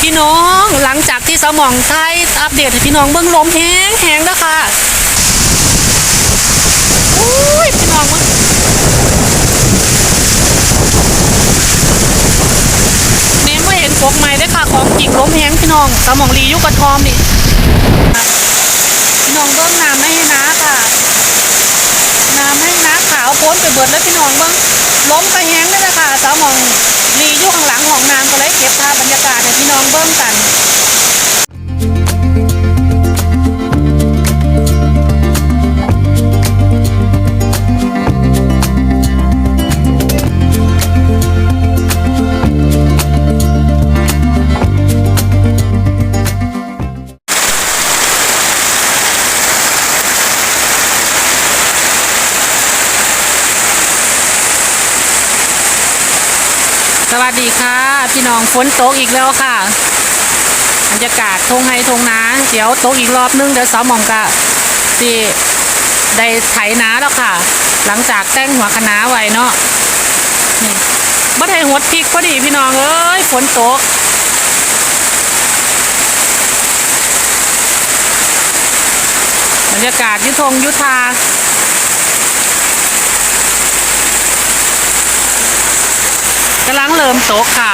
พี่น้องหลังจากที่สมองไทยอัปเดตให้พี่น้องเบิ่งลมแห้งแห้งแล้วค่ะอุ้ยพี่น้องมึงแม่ไม่เห็นกกใหม่ได้ค่ะของจริงลมแห้งพี่น้องสมองรียุกกระทอมนี่พี่น้องเบิ่งน้ำไม่ให้น้าค่ะน้ำให้น้าขาวพ้นไปเบิดแล้วพี่น้องเบิ่ง ล้มไปแห้งได้เลยค่ะสาวมองรีอยู่ข้างหลังของน้ำก็เลยเก็บภาพบรรยากาศให้พี่น้องเบิ้งกัน วัสดีค่ะ พี่น้องฝนตกอีกแล้วค่ะบรรยากาศทงไฮทงนาเดี๋ยวตกอีกรอบนึงเดี๋ยวสาวหมองกะสิได้ไถนาแล้วค่ะ หลังจากแต่งหัวคะน้าไว้เนาะนี่บ่ได้หดพริกพอดีพี่น้องเอ้ยฝนตกบรรยากาศยุทงยุทา กำลังเริ่มโตกค่ะ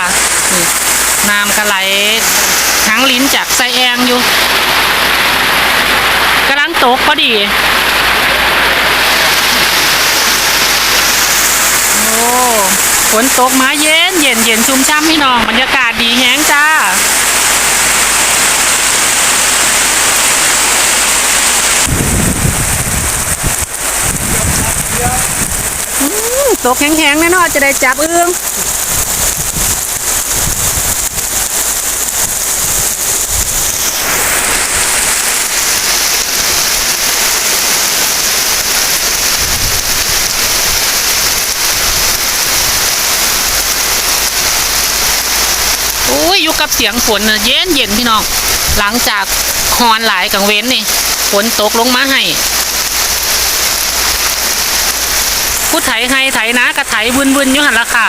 น้ำกระไหลทั้งลิ้นจากไซแองอยู่กำลังโตกพอดี โอ้ฝนตกมาเย็นเย็นเย็นชุ่มช่ำพี่น้องบรรยากาศดีแห้งจ้าอืมตกแห้งๆแน่นอนจะได้จับเอึ้อง ยอยู่กับเสียงฝนนะเย็นเย็นพี่น้อง หลังจากฮอนหลายกังเว้นนี่ฝนตกลงมาให้ผู้ไถให้ไถนะกระไถบุนบุนๆอยู่หันละค่ะ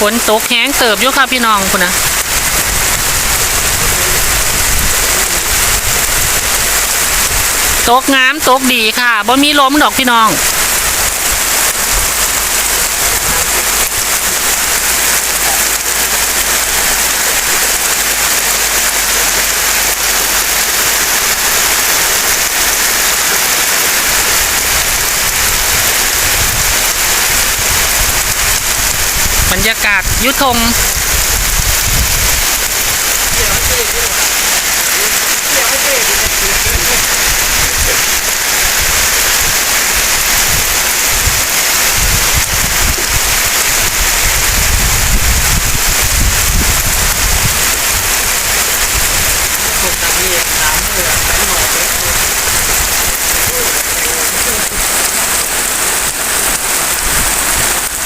ฝนตกแห้งเติบอยู่ค่ะพี่น้องคุณนะ ตกงามตกดีค่ะบ่มีลมดอกพี่น้อง บรรยากาศยุทธง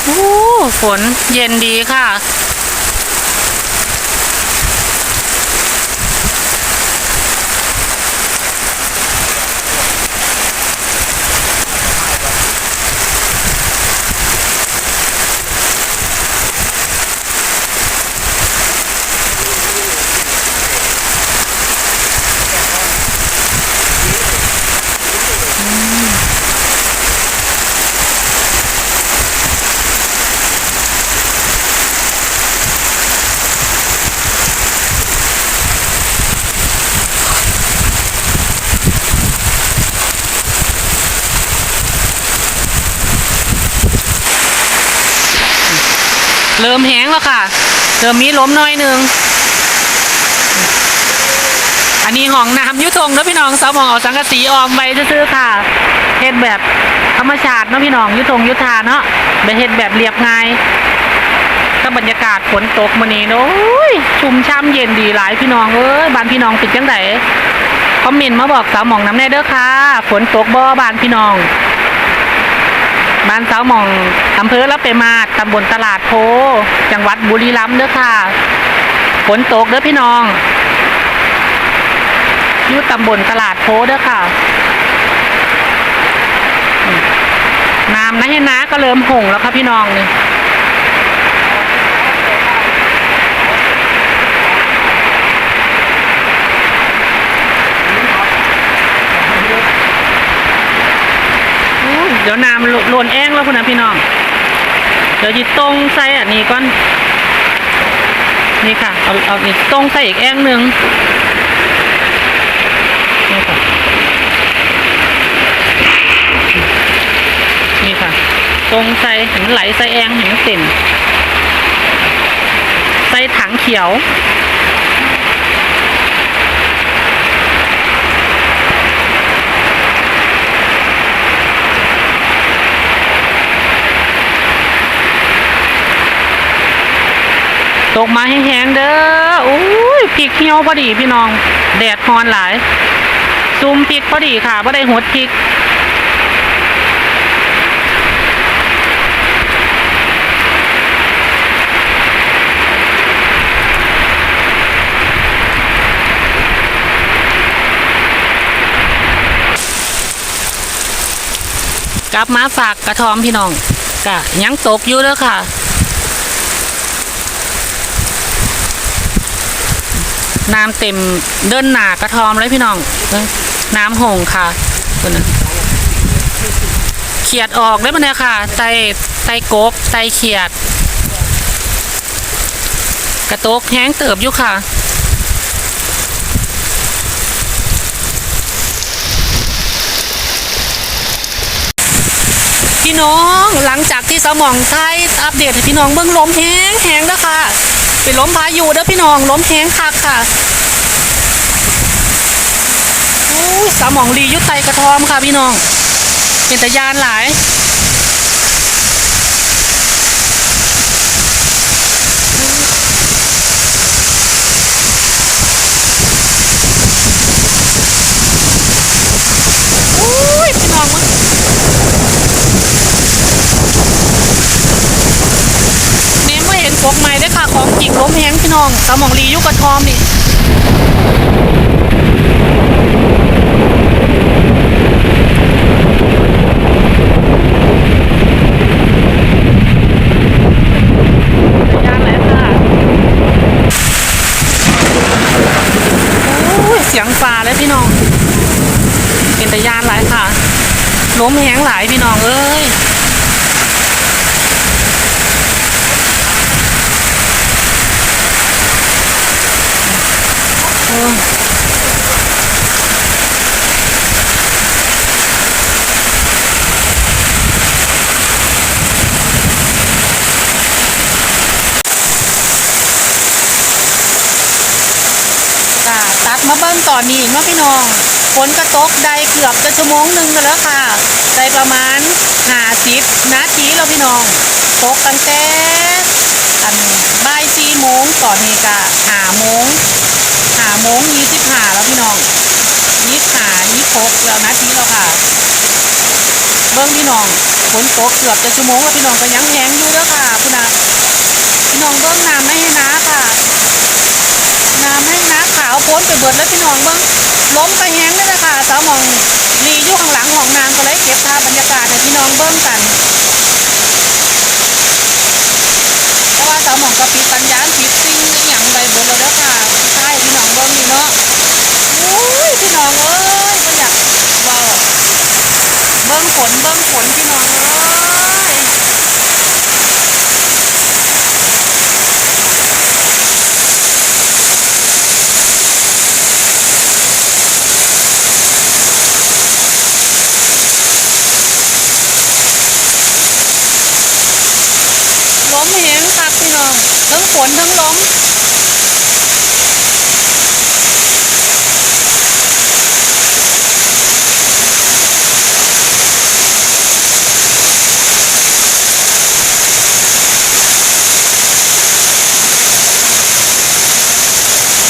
โอ้ ฝนเย็นดีค่ะ เริ่มแห้งแล้วค่ะ เริ่มมีล้มหน้อยนึง อันนี้ห้องน้ำยุทงแล้วพี่น้องสาวหมองเอาสังกะสีออมไว้ซื่อค่ะเฮ็ดแบบธรรมชาติเนาะพี่น้องยุทงยุทธาเนาะแบบเฮ็ดแบบเรียบง่ายถ้าบรรยากาศฝนตกมื้อนี้เนาะโอ้ยชุ่มช่ำเย็นดีหลายพี่น้องเอ้ยบ้านพี่น้องเป็นจังไดคอมเมนต์มาบอกสาวหมองน้ำแน่เด้อค่ะ ฝนตกบ่บ้านพี่น้อง บ้านสาหมองอำเภอละเปมาตำบลตลาดโพ จังหวัดบุรีรัมย์เด้อค่ะ ฝนตกเด้อพี่น้องอยู่ตำบลตลาดโพเด้อค่ะ น้ำนะเห็น้าก็เริ่มหงแล้วค่ะพี่น้องเนี่ย เดี๋ยวน้ำหล่นแอ้งแล้วคุณนะพี่น้อง เดี๋ยวจิตรงใส่อันนี้ก่อน นี่ค่ะ เอาเอาอีกตรงใส่อีกแองหนึ่งนี่ค่ะ นี่ค่ะ ตรงใส่เห็นไหลใส่แองเห็นเต็มใส่ถังเขียว ตกมาแห้งๆเด้ออุ้ยพริกเหี่ยวพอดีพี่น้อง แดดฮอนหลาย ซุ่มพริกพอดีค่ะบ่ได้หดพริกกลับมาฝากกระทอมพี่น้องกะยังตกอยู่เด้อค่ะ น้ำเต็มเดินหนากระทอมเลยพี่น้อง น้ำหงค่ะตัวนั้นเขียดออกได้ปะเนี่ยค่ะไตไตกบไตเขียด กระโตกแห้งเติบอยู่ค่ะพี่น้องหลังจากที่สมองไทยอัปเดตให้พี่น้องเบื้องลมแห้งแห้งแล้วค่ะ ไปล้มพายุเด้อพี่น้องล้มแห้งคักค่ะอู้ยสมองรียุไตกระทอมค่ะพี่น้อง เป็นตะยานหลายพี่น้องมั้งเน้ไม่เห็นกกใหม่ได้อค่ะ ของจริงล้ มแหงพี่น้องสมองลียุกกระทอมนี่ ยานไหนค่ะโอ้ยเสียงฟ้าเลยพี่น้อง เป็นตะยานหลายค่ะ ล้มแหงหลายพี่น้องเอ้ย โอ้ยค่ะตัด มาเบิ้งต่อนี้อีกเนาะพี่น้องฝนกระตกได้เกือบจะชั่วโมงหนึ่งแล้วค่ะได้ประมาณหาสิบนาทีแล้วพี่น้องตกตั้งแต่อันบ่ายสี่โมงต่อนนี้ก็ห้าโมงหาโมงยี่สิบหาแล้วพี่น้องยี่สิบหายี่สิบหกแล้วนาทีแล้วค่ะ เบิ้งพี่น้องฝนตกเกือบจะชั่วโมงแล้วพี่น้องก็ยังแห้งอยู่เด้อค่ะพี่นาพี่น้องเบิ้งน้ำไม่ให้น้าค่ะ น้ำให้น้ำขาวพ้นไปเบิดแล้วพี่น้องเบิ้งล้มไปแห้งเลยนะค่ะสาวหมองรีอยู่ข้างหลังของน้ำก็เลยเก็บภาพบรรยากาศให้พี่น้องเบิ้งกัน เพราะว่าสาวหมองก็ปิดสัญญาณปิดซิงอหย่างใบเบิดแล้วเด้อค่ะใช่พี่น้องเบิ้งนี่เนาะอุ้ยพี่น้องเอ้ยไม่อยากเว่าเบิ้งฝนเบิ้งฝนพี่น้องเอ้ยล้มเหงคักพี่น้อง ทั้งฝนทั้งลม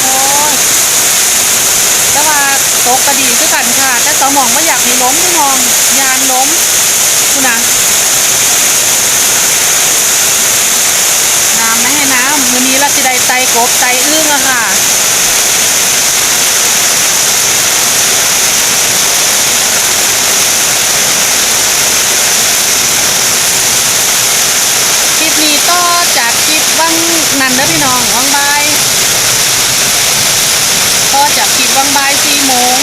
โอ้ยแต่ว่าตกกระดีคือกันค่ะ แต่สมองไม่อยากให้ล้มพี่น้อง ยานล้มคุณนะ ได้ไตกบไตอึ้งอะค่ะคลิปนี้ต่อจากคลิปว่างนันนะพี่น้องว่างบายต่อจากคลิปว่างบายสี่โมง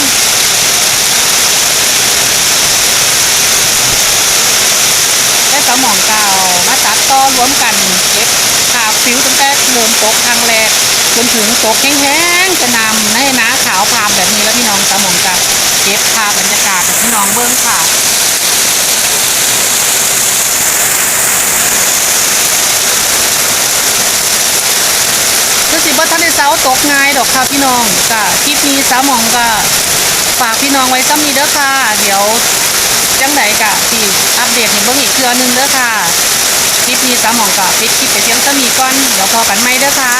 ได้สมองเก่ามาตัดต่อรวมกันเล็บ ค่ะตกครั้งแรกจนถึงตกแห้งๆจะนำให้น้าขาวพามแบบนี้แล้วพี่น้องสามองจะเก็บภาพบรรยากาศพี่น้องเบิ้งค่ะคือสิบ่ทันได้เซาตกง่ายดอกค่ะพี่น้องก็คลิปนี้สาวมองก็ฝากพี่น้องไว้ซ้ำนี้เด้อค่ะ เดี๋ยวจังใดกะที่อัปเดตให้เบิ่งอีกเทื่อหนึงเด้อค่ะ ลิปนี้สามหมองก็ปิดคลิปไปเพียงเท่านี้ก่อนเดี๋ยวพอกันไหมเด้อค่ะ